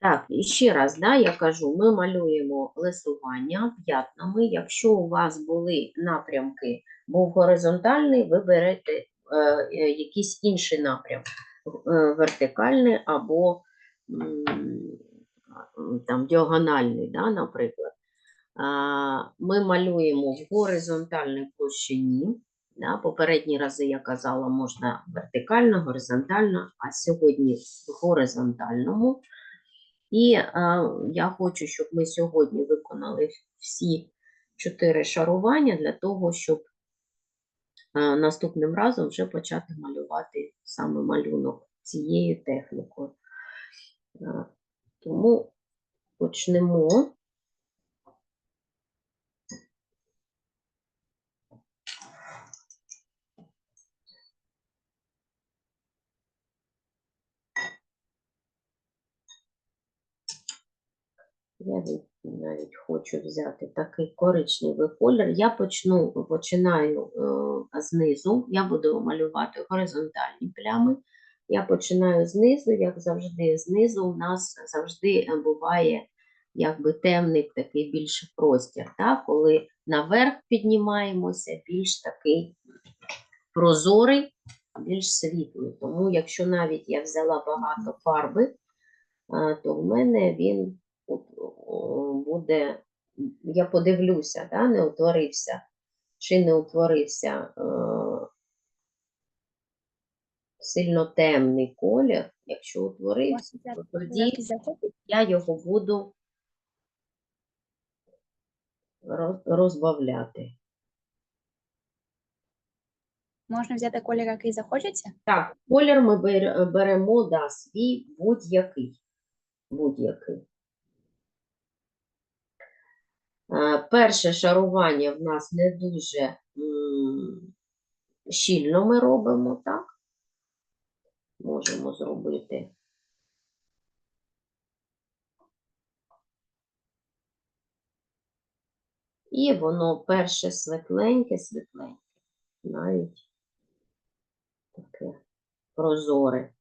Так, і ще раз, да, я кажу, ми малюємо лисування п'ятнами. Якщо у вас були напрямки, був горизонтальний, ви берете е, е, якийсь інший напрям, е, вертикальний або там, діагональний, да, наприклад. А, Ми малюємо в горизонтальній площині. Да, попередні рази я казала, можна вертикально, горизонтально, а сьогодні в горизонтальному. І е, я хочу, щоб ми сьогодні виконали всі чотири шарування для того, щоб е, наступним разом вже почати малювати саме малюнок цією технікою. Е, тому почнемо. Я навіть хочу взяти такий коричневий колір. Я почну, починаю е, знизу. Я буду малювати горизонтальні плями. Я починаю знизу, як завжди, знизу у нас завжди е, буває якби темний такий більше простір. Так? Коли наверх піднімаємося, більш такий прозорий, більш світлий. Тому, якщо навіть я взяла багато фарби, е, то в мене він буде, я подивлюся, да, не утворився, чи не утворився е, сильно темний колір. Якщо утворився, то тоді я його буду розбавляти. Можна взяти колір, який захочеться. Так, колір ми беремо да, свій будь-який. Будь-який. Е, Перше шарування в нас не дуже щільно ми робимо, так? Можемо зробити. І воно перше светленьке, светленьке, навіть таке прозоре.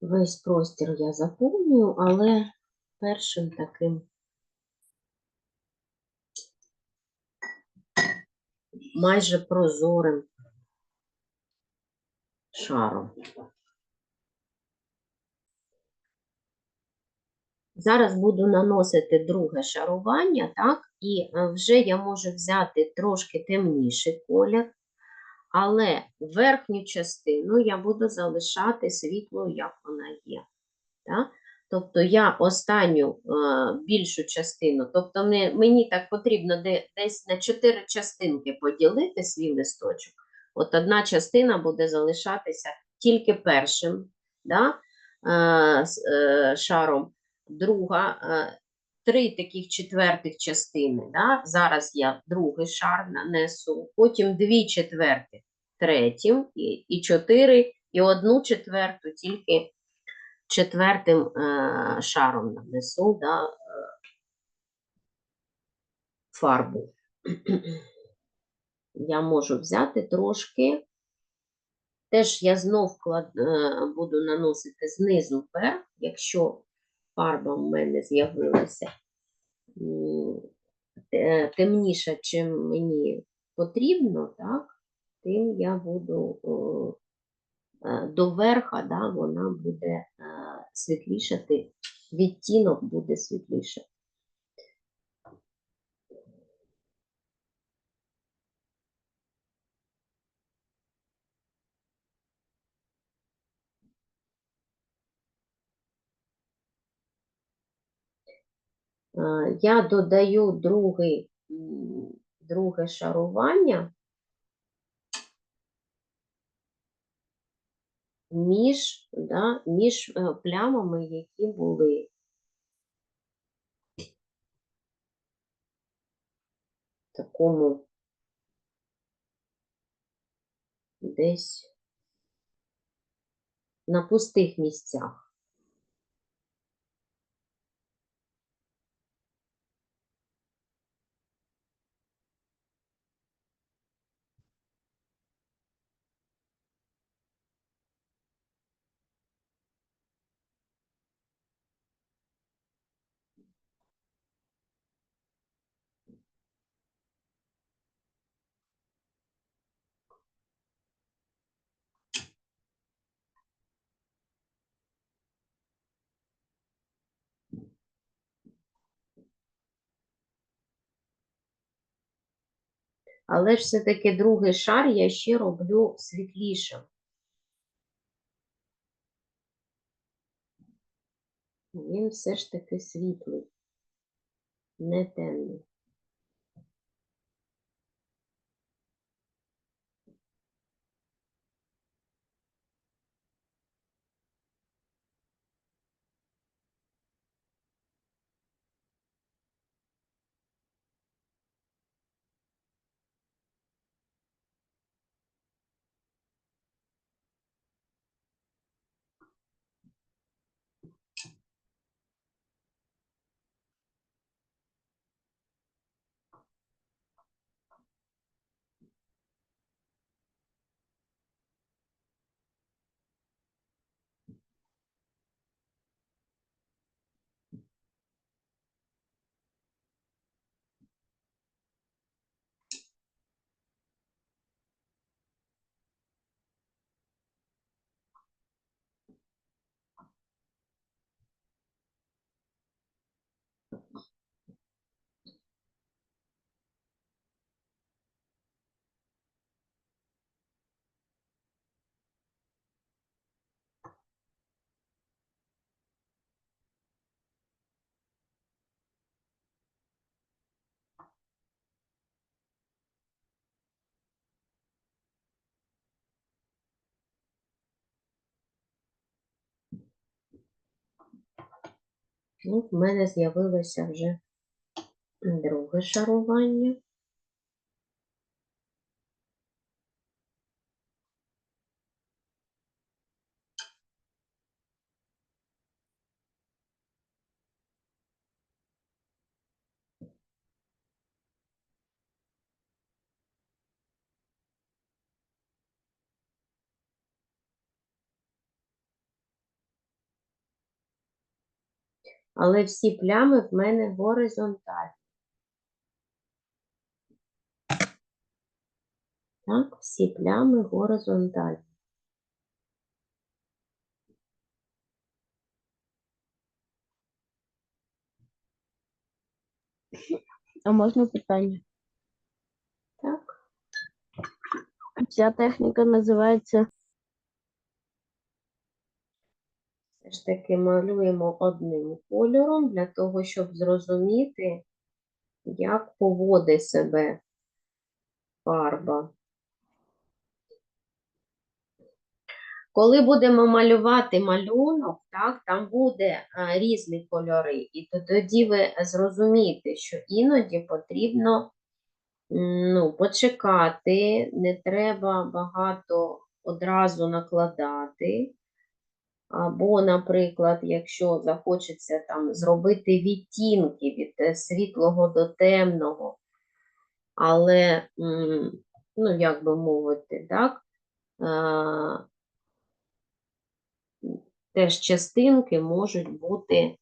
Весь простір я заповнюю, але першим таким майже прозорим шаром. Зараз буду наносити друге шарування, так, і е, вже я можу взяти трошки темніший колір, але верхню частину я буду залишати світлою, як вона є. Так? Тобто я останню е, більшу частину, тобто мені, так потрібно де, десь на чотири частинки поділити свій листочок. От одна частина буде залишатися тільки першим да, е, е, шаром, друга, три таких четвертих частини. Да? Зараз я другий шар нанесу, потім дві четвертих третім, і, і чотири, і одну четверту тільки четвертим е, шаром нанесу да, е, фарбу. Я можу взяти трошки. Теж я знов е, буду наносити знизу вверх, якщо фарба в мене з'явилася темніша, чим мені потрібно, так, тим я буду е, до верха, да, вона буде е, світлішати, відтінок буде світліше. Я додаю другий, друге шарування між, да, між е, плямами, які були. Такому десь на пустих місцях. Але ж все-таки другий шар я ще роблю світлішим. Він все ж таки світлий, не темний. Ну, в мене з'явилося вже друге шарування. Але всі плями в мене горизонтальні. Так, всі плями горизонтальні. А можна питання? Так. Ця техніка називається Ж таки малюємо одним кольором для того, щоб зрозуміти, як поводить себе фарба. Коли будемо малювати малюнок, так, там буде а, різні кольори, і то тоді ви зрозумієте, що іноді потрібно ну, почекати, не треба багато одразу накладати. Або, наприклад, якщо захочеться там зробити відтінки від е, світлого до темного, але, ну, як би мовити, так, теж частинки можуть бути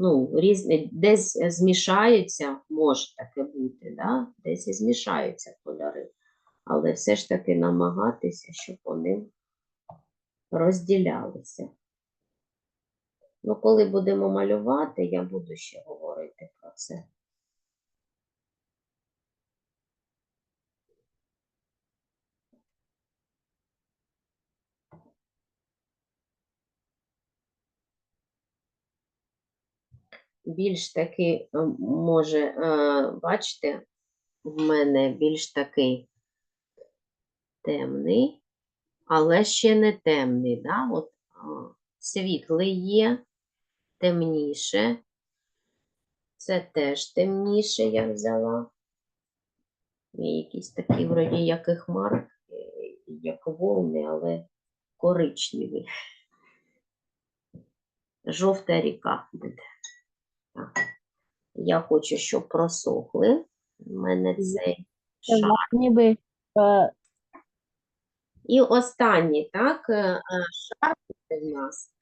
ну, різні, десь змішаються, може таке бути, да? десь і змішаються кольори, але все ж таки намагатися, щоб вони розділялися. Ну, коли будемо малювати, я буду ще говорити про це. Більш таки, може, е, бачите, в мене більш такий темний, але ще не темний. Да? От, світлий є, темніше. Це теж темніше я взяла. Є якісь такі, вроді, як і хмар, е, як волни, але коричневі. Жовта ріка буде. Так. Я хочу, щоб просохли. У мене цей шар. ніби е, І останній, так, е, е, шар в нас.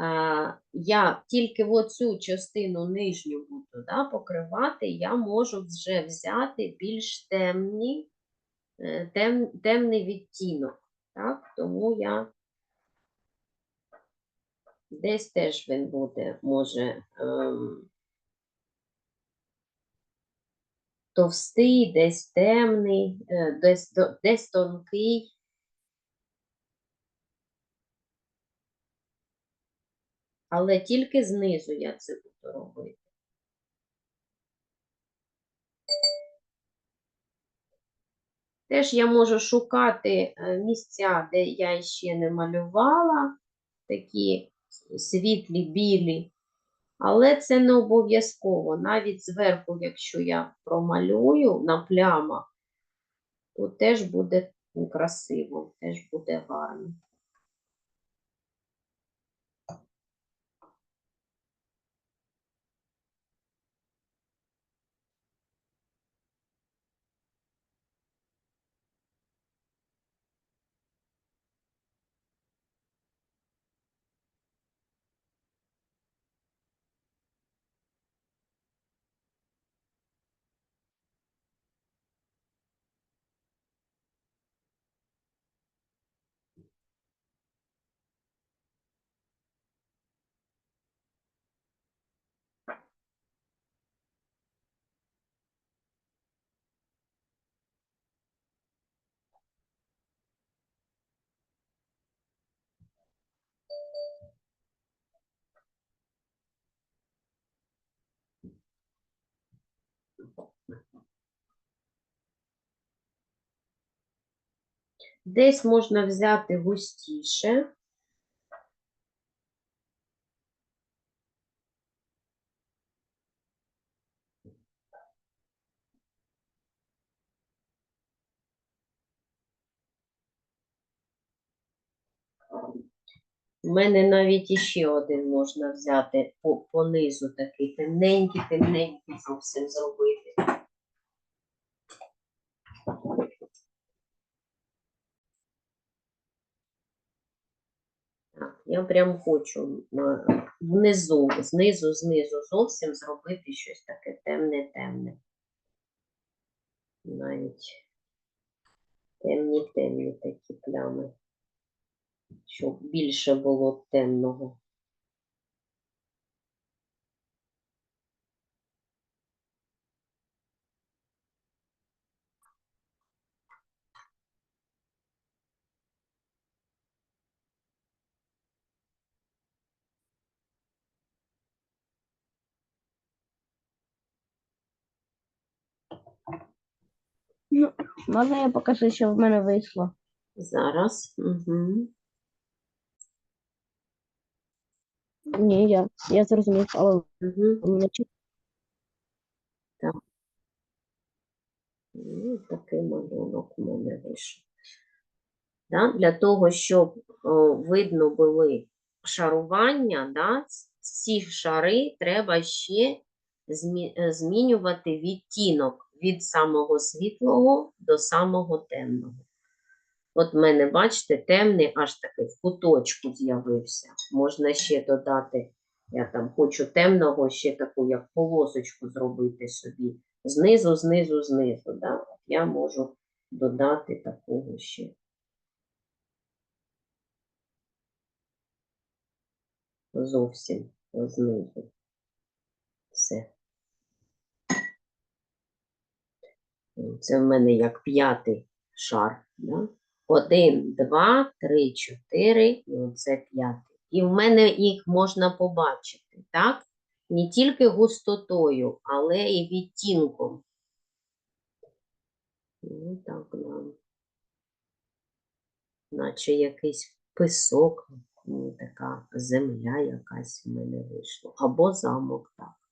Е, Я тільки оцю частину нижню буду да, покривати, я можу вже взяти більш темні, тем, темний відтінок. Так? Тому я десь теж він буде, може, ем, товстий, десь темний, десь, десь тонкий. Але тільки знизу я це буду робити. Теж я можу шукати е, місця, де я ще не малювала, такі світлі, білі, але це не обов'язково. Навіть зверху, якщо я промалюю на плямах, то теж буде красиво, теж буде гарно. Десь можна взяти густіше. У мене навіть іще один можна взяти по, по низу такий темненький, темненький зовсім зробити. Я прям хочу внизу, знизу, знизу зовсім зробити щось таке темне, темне. Навіть темні, темні такі плями. Щоб більше було темного. Можна я покажу, що в мене вийшло? Зараз. Угу. Ні, я, я зрозумів, але Угу. у мене чи- Ну, такий малюнок у мене вийшов. Да? Для того, щоб о, видно були шарування, да? ці шари треба ще змі- змінювати відтінок від самого світлого до самого темного. От в мене, бачите, темний аж таки в куточку з'явився. Можна ще додати, я там хочу темного, ще таку, як полосочку зробити собі. Знизу, знизу, знизу. Да? Я можу додати такого ще. Зовсім знизу. Все. Це в мене як п'ятий шар. Да? Один, два, три, чотири, і оце п'ятий. І в мене їх можна побачити, так? Не тільки густотою, але і відтінком. Ну, так, да. Наче якийсь пісок, ну, така земля якась в мене вийшла. Або замок, так.